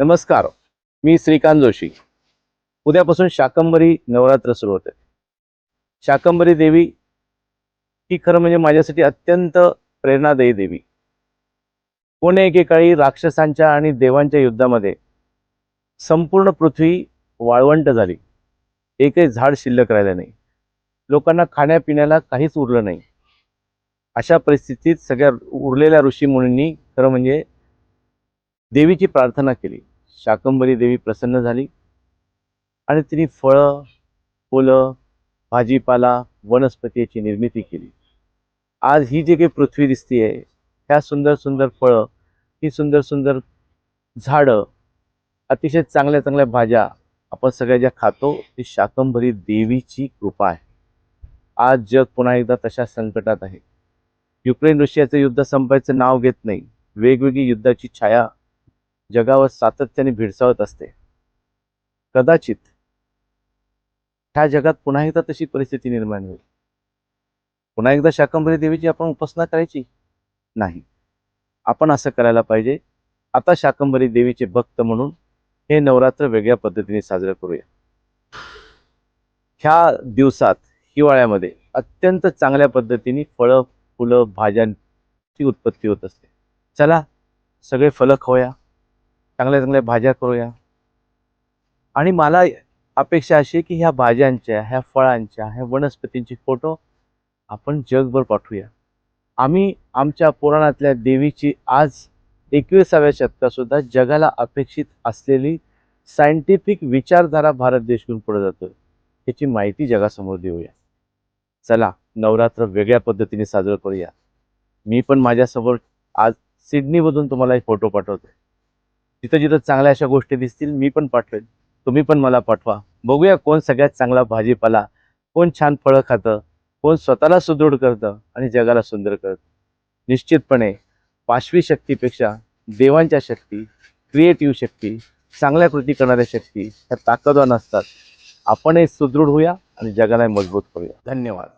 नमस्कार. मी श्रीकांत जोशी. उद्यापासून शाकंबरी नवरात्र सुरू होते. शाकंबरी देवी ही खरं म्हणजे माझ्यासाठी अत्यंत प्रेरणादायी देवी. कोणी एकेकाळी राक्षसांच्या आणि देवांच्या युद्धामध्ये संपूर्ण पृथ्वी वाळवंट झाली. एकही झाड शिल्लक राहिलं नाही. लोकांना खाण्यापिण्याला काहीच उरलं नाही. अशा परिस्थितीत सगळ्या उरलेल्या ऋषी मुनींनी खरं म्हणजे देवीची प्रार्थना केली. शाकंबरी देवी प्रसन्न झाली. आणि तिने फळं फुलं भाजीपाला वनस्पतीची निर्मिती केली. आज ही जी काही पृथ्वी दिसतीये ह्या सुंदर सुंदर फळं ही सुंदर सुंदर झाडं अतिशय चांगल्या चांगल्या भाज्या आपण सगळ्या ज्या खातो ती शाकंभरी देवीची कृपा आहे. आज जग पुन्हा एकदा तशा संकटात आहे. युक्रेन रशियाचं युद्ध संपायचं नाव घेत नाही. वेगवेगळी युद्धाची छाया जगावर सातत्याने भिडसावत असते. कदाचित ह्या जगात पुन्हा एकदा तशी परिस्थिती निर्माण होईल. पुन्हा एकदा शाकंभरी देवीची आपण उपासना करायची? नाही. आपण असं करायला पाहिजे आता शाकंभरी देवीचे भक्त म्हणून हे नवरात्र वेगळ्या पद्धतीने साजरं करूया. ह्या दिवसात हिवाळ्यामध्ये अत्यंत चांगल्या पद्धतीने फळं फुलं भाज्यांची उत्पत्ती होत असते. चला सगळे फलं खाऊया. चांगल्या चांगल्या भाज्या करूया. आणि मला अपेक्षा अशी आहे की ह्या भाज्यांच्या ह्या फळांच्या ह्या वनस्पतींचे फोटो आपण जगभर पाठवूया. आम्ही आमच्या पुराणातल्या देवीची आज एकविसाव्या शतकातसुद्धा जगाला अपेक्षित असलेली सायंटिफिक विचारधारा भारत देश घेऊन पुढे जातो याची माहिती जगासमोर देऊया. चला नवरात्र वेगळ्या पद्धतीने साजरं करूया. मी पण माझ्यासमोर आज सिडनीमधून तुम्हाला एक फोटो पाठवतो जिथं जिथं चांगल्या अशा गोष्टी दिसतील मी पण पाठवेन. तुम्ही पण मला पाठवा. बघूया कोण सगळ्यात चांगला भाजीपाला कोण छान फळं खातं कोण स्वतःला सुदृढ करतं आणि जगाला सुंदर करतं. निश्चितपणे पाशवी शक्तीपेक्षा देवांच्या शक्ती क्रिएटिव्ह शक्ती चांगल्या कृती करणाऱ्या शक्ती ह्या ताकदवान असतात. आपणही सुदृढ होऊया आणि जगाला मजबूत करूया. धन्यवाद.